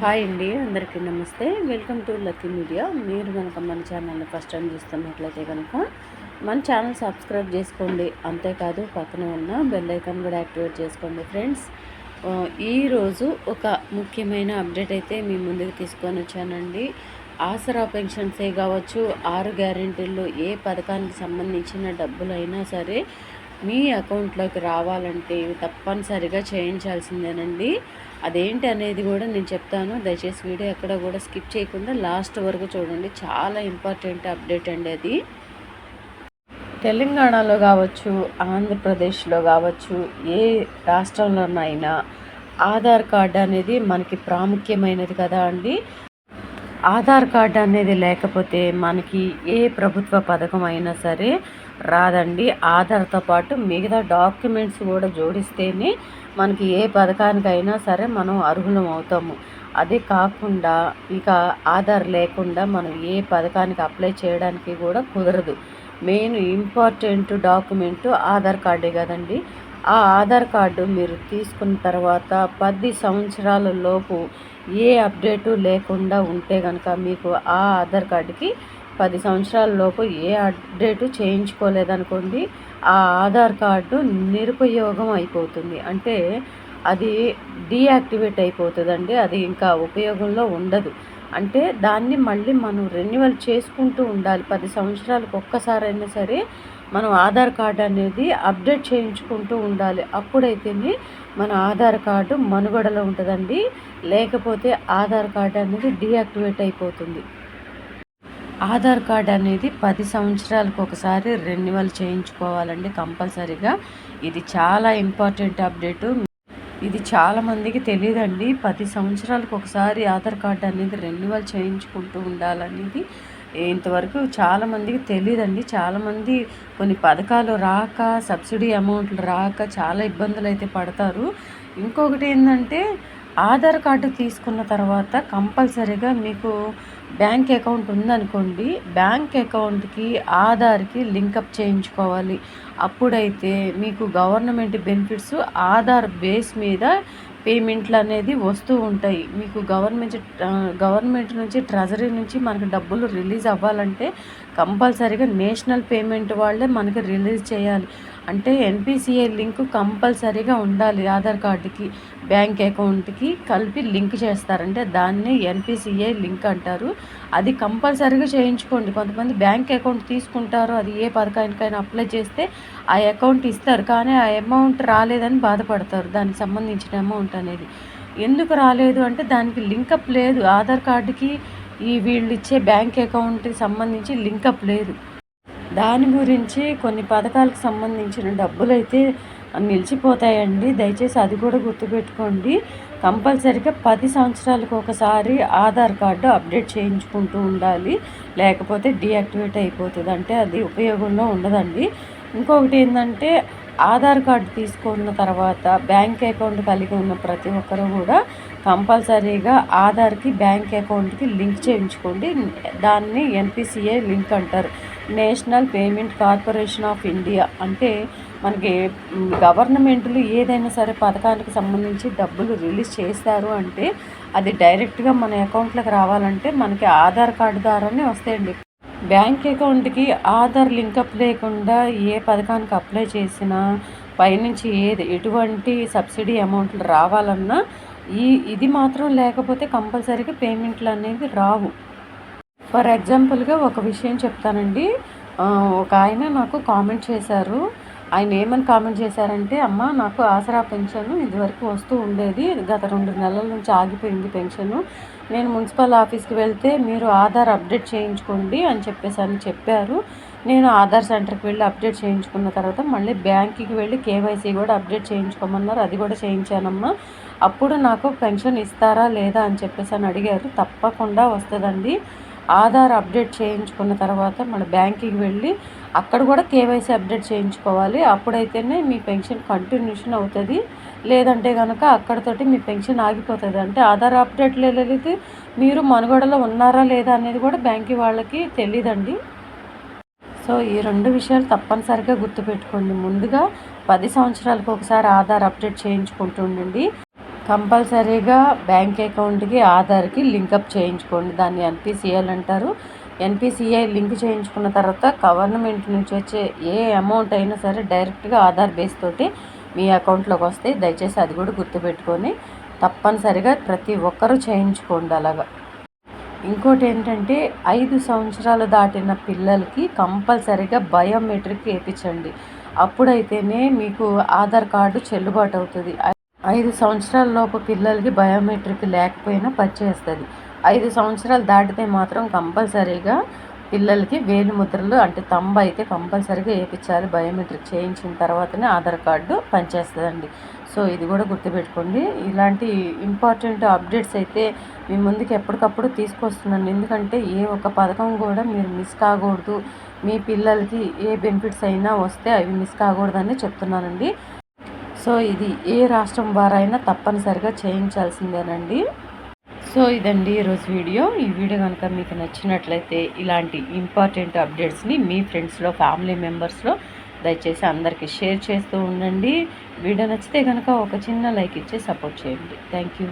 Hi అండి అందరికీ నమస్తే. Welcome to lucky media. మీరు కనుక మన ఛానల్ని ఫస్ట్ టైం చూస్తున్నట్లయితే కనుక మన ఛానల్ సబ్స్క్రైబ్ చేసుకోండి. అంతేకాదు పక్కన ఉన్న బెల్ ఐకాన్ కూడా యాక్టివేట్ చేసుకోండి ఫ్రెండ్స్. ఈరోజు ఒక ముఖ్యమైన అప్డేట్ అయితే మీ ముందుకు తీసుకొని వచ్చానండి. ఆసరా పెన్షన్సే కావచ్చు ఆరు గ్యారెంటీల్లో ఏ పథకానికి సంబంధించిన డబ్బులైనా సరే మీ అకౌంట్లోకి రావాలంటే ఇవి తప్పనిసరిగా చేయించాల్సిందేనండి. అదేంటి అనేది కూడా నేను చెప్తాను. దయచేసి వీడియో ఎక్కడ కూడా స్కిప్ చేయకుండా లాస్ట్ వరకు చూడండి. చాలా ఇంపార్టెంట్ అప్డేట్ అండి అది. తెలంగాణలో కావచ్చు ఆంధ్రప్రదేశ్లో కావచ్చు ఏ రాష్ట్రంలోనైనా ఆధార్ కార్డ్ అనేది మనకి ప్రాముఖ్యమైనది కదా అండి. ఆధార్ కార్డ్ అనేది లేకపోతే మనకి ఏ ప్రభుత్వ పథకం అయినా సరే రాదండి. ఆధార్తో పాటు మిగతా డాక్యుమెంట్స్ కూడా జోడిస్తేనే మనకి ఏ పథకానికైనా సరే మనం అర్హులం అవుతాము. అదే కాకుండా ఇక ఆధార్ లేకుండా మనం ఏ పథకానికి అప్లై చేయడానికి కూడా కుదరదు. మెయిన్ ఇంపార్టెంట్ డాక్యుమెంట్ ఆధార్ కార్డే కదండి. ఆ ఆధార్ కార్డు మీరు తీసుకున్న తర్వాత పది సంవత్సరాల లోపు ఏ అప్డేటు లేకుండా ఉంటే కనుక మీకు ఆ ఆధార్ కార్డుకి పది సంవత్సరాల లోపు ఏ అప్డేటు చేయించుకోలేదనుకోండి ఆ ఆధార్ కార్డు నిరుపయోగం అయిపోతుంది. అంటే అది డీయాక్టివేట్ అయిపోతుందండి అది ఇంకా ఉపయోగంలో ఉండదు. అంటే దాన్ని మళ్ళీ మనం రెన్యువల్ చేసుకుంటూ ఉండాలి. పది సంవత్సరాలకు ఒక్కసారైనా సరే మనం ఆధార్ కార్డు అనేది అప్డేట్ చేయించుకుంటూ ఉండాలి. అప్పుడైతేనే మన ఆధార్ కార్డు మనుగడలో ఉంటుందండి. లేకపోతే ఆధార్ కార్డు అనేది డీయాక్టివేట్ అయిపోతుంది. ఆధార్ కార్డ్ అనేది పది సంవత్సరాలకు ఒకసారి రెన్యువల్ చేయించుకోవాలండి కంపల్సరీగా. ఇది చాలా ఇంపార్టెంట్ అప్డేటు. ఇది చాలామందికి తెలియదండి. పది సంవత్సరాలకు ఒకసారి ఆధార్ కార్డ్ అనేది రెన్యువల్ చేయించుకుంటూ ఉండాలనేది ఇంతవరకు చాలామందికి తెలియదండి చాలామంది కొన్ని పథకాలు రాక సబ్సిడీ అమౌంట్లు రాక చాలా ఇబ్బందులు అయితే పడతారు. ఇంకొకటి ఏంటంటే ఆధార్ కార్డు తీసుకున్న తర్వాత కంపల్సరీగా మీకు బ్యాంక్ అకౌంట్ ఉందనుకోండి బ్యాంక్ అకౌంట్కి ఆధార్కి లింకప్ చేయించుకోవాలి. అప్పుడైతే మీకు గవర్నమెంట్ బెనిఫిట్స్ ఆధార్ బేస్ మీద పేమెంట్లు అనేది వస్తూ ఉంటాయి. మీకు గవర్నమెంట్ గవర్నమెంట్ నుంచి ట్రెజరీ నుంచి మనకు డబ్బులు రిలీజ్ అవ్వాలంటే కంపల్సరీగా నేషనల్ పేమెంట్ వాళ్ళే మనకి రిలీజ్ చేయాలి. అంటే ఎన్పిసిఐ లింక్ కంపల్సరీగా ఉండాలి ఆధార్ కార్డుకి బ్యాంక్ అకౌంట్కి కలిపి లింక్ చేస్తారంటే దాన్ని ఎన్పిసిఐ లింక్ అంటారు. అది కంపల్సరీగా చేయించుకోండి. కొంతమంది బ్యాంక్ అకౌంట్ తీసుకుంటారు. అది ఏ పథకానికైనా అప్లై చేస్తే ఆ అకౌంట్ ఇస్తారు. కానీ ఆ అమౌంట్ రాలేదని బాధపడతారు. దానికి సంబంధించిన అమౌంట్ అనేది ఎందుకు రాలేదు? అంటే దానికి లింకప్ లేదు. ఆధార్ కార్డుకి ఈ వీళ్ళు ఇచ్చే బ్యాంక్ అకౌంట్కి సంబంధించి లింకప్ లేదు. దాని గురించి కొన్ని పథకాలకు సంబంధించిన డబ్బులు అయితే నిలిచిపోతాయండి. దయచేసి అది కూడా గుర్తుపెట్టుకోండి. కంపల్సరిగా పది సంవత్సరాలకు ఒకసారి ఆధార్ కార్డు అప్డేట్ చేయించుకుంటూ ఉండాలి. లేకపోతే డీయాక్టివేట్ అయిపోతుంది. అంటే అది ఉపయోగంలో ఉండదండి. ఇంకొకటి ఏంటంటే ఆధార్ కార్డు తీసుకున్న తర్వాత బ్యాంక్ అకౌంట్ కలిగి ఉన్న ప్రతి ఒక్కరూ కూడా కంపల్సరీగా ఆధార్కి బ్యాంక్ అకౌంట్కి లింక్ చేయించుకోండి. దాన్ని ఎన్పిసిఐ లింక్ అంటారు. National payment corporation of India అంటే మనకి గవర్నమెంట్లు ఏదైనా సరే పథకానికి సంబంధించి డబ్బులు రిలీజ్ చేస్తారు అంటే అది డైరెక్ట్గా మన అకౌంట్లోకి రావాలంటే మనకి ఆధార్ కార్డు ద్వారానే వస్తాయండి. బ్యాంక్ అకౌంట్కి ఆధార్ లింకప్ లేకుండా ఏ పథకానికి అప్లై చేసినా పైనుంచి ఏది ఎటువంటి సబ్సిడీ అమౌంట్లు రావాలన్నా ఈ ఇది మాత్రం లేకపోతే కంపల్సరీగా పేమెంట్లు అనేవి రావు. ఫర్ ఎగ్జాంపుల్గా ఒక విషయం చెప్తానండి. ఒక ఆయన నాకు కామెంట్ చేశారు. ఆయన ఏమని కామెంట్ చేశారంటే అమ్మ నాకు ఆసరా పెన్షన్ ఇదివరకు వస్తూ ఉండేది. గత రెండు నెలల నుంచి ఆగిపోయింది పెన్షన్. నేను మున్సిపల్ ఆఫీస్కి వెళ్తే మీరు ఆధార్ అప్డేట్ చేయించుకోండి అని చెప్పేసి అని చెప్పారు. నేను ఆధార్ సెంటర్కి వెళ్ళి అప్డేట్ చేయించుకున్న తర్వాత మళ్ళీ బ్యాంక్కి వెళ్ళి కేవైసీ కూడా అప్డేట్ చేయించుకోమన్నారు. అది కూడా చేయించానమ్మా. అప్పుడు నాకు పెన్షన్ ఇస్తారా లేదా అని చెప్పేసి అని అడిగారు. తప్పకుండా వస్తుందండి. ఆధార్ అప్డేట్ చేయించుకున్న తర్వాత మన బ్యాంక్కి వెళ్ళి అక్కడ కూడా కేవైసీ అప్డేట్ చేయించుకోవాలి. అప్పుడైతేనే మీ పెన్షన్ కంటిన్యూషన్ అవుతుంది. లేదంటే కనుక అక్కడతోటి మీ పెన్షన్ ఆగిపోతుంది. అంటే ఆధార్ అప్డేట్ లేదు మీరు మనుగడలో ఉన్నారా లేదా అనేది కూడా బ్యాంక్ వాళ్ళకి తెలియదండి సో ఈ రెండు విషయాలు తప్పనిసరిగా గుర్తుపెట్టుకోండి. ముందుగా పది సంవత్సరాలకు ఒకసారి ఆధార్ అప్డేట్ చేయించుకుంటూ ఉండండి. కంపల్సరీగా బ్యాంక్ అకౌంట్కి ఆధార్కి లింకప్ చేయించుకోండి. దాన్ని ఎన్పిసిఐలు అంటారు. ఎన్పిసిఐ లింక్ చేయించుకున్న తర్వాత గవర్నమెంట్ నుంచి వచ్చే ఏ అమౌంట్ అయినా సరే డైరెక్ట్గా ఆధార్ బేస్ తోటి మీ అకౌంట్లోకి వస్తాయి దయచేసి అది కూడా గుర్తుపెట్టుకొని తప్పనిసరిగా ప్రతి ఒక్కరూ చేయించుకోండి అలాగా. ఇంకోటి ఏంటంటే ఐదు సంవత్సరాలు దాటిన పిల్లలకి కంపల్సరిగా బయోమెట్రిక్ వేయించండి. అప్పుడైతేనే మీకు ఆధార్ కార్డు చెల్లుబాటు అవుతుంది. ఐదు సంవత్సరాల లోపు పిల్లలకి బయోమెట్రిక్ లేకపోయినా పనిచేస్తుంది. ఐదు సంవత్సరాలు దాటితే మాత్రం కంపల్సరీగా పిల్లలకి వేలు ముద్రలు అంటే తంబ అయితే కంపల్సరీగా వేయించాలి. బయోమెట్రిక్ చేయించిన తర్వాతనే ఆధార్ కార్డు పనిచేస్తుందండి. సో ఇది కూడా గుర్తుపెట్టుకోండి. ఇలాంటి ఇంపార్టెంట్ అప్డేట్స్ అయితే మీ ముందుకు ఎప్పటికప్పుడు తీసుకొస్తున్నాను. ఎందుకంటే ఏ ఒక్క పథకం కూడా మీరు మిస్ కాకూడదు. మీ పిల్లలకి ఏ బెనిఫిట్స్ అయినా వస్తే అవి మిస్ కాకూడదని చెప్తున్నానండి. సో ఇది ఏ రాష్ట్రం వారైనా తప్పనిసరిగా చేయించాల్సిందేనండి. సో ఇదండి ఈరోజు వీడియో. ఈ వీడియో కనుక మీకు నచ్చినట్లయితే ఇలాంటి ఇంపార్టెంట్ అప్డేట్స్ని మీ ఫ్రెండ్స్లో ఫ్యామిలీ మెంబర్స్లో దయచేసి అందరికీ షేర్ చేస్తూ ఉండండి. వీడియో నచ్చితే కనుక ఒక చిన్న లైక్ ఇచ్చి సపోర్ట్ చేయండి. Thank you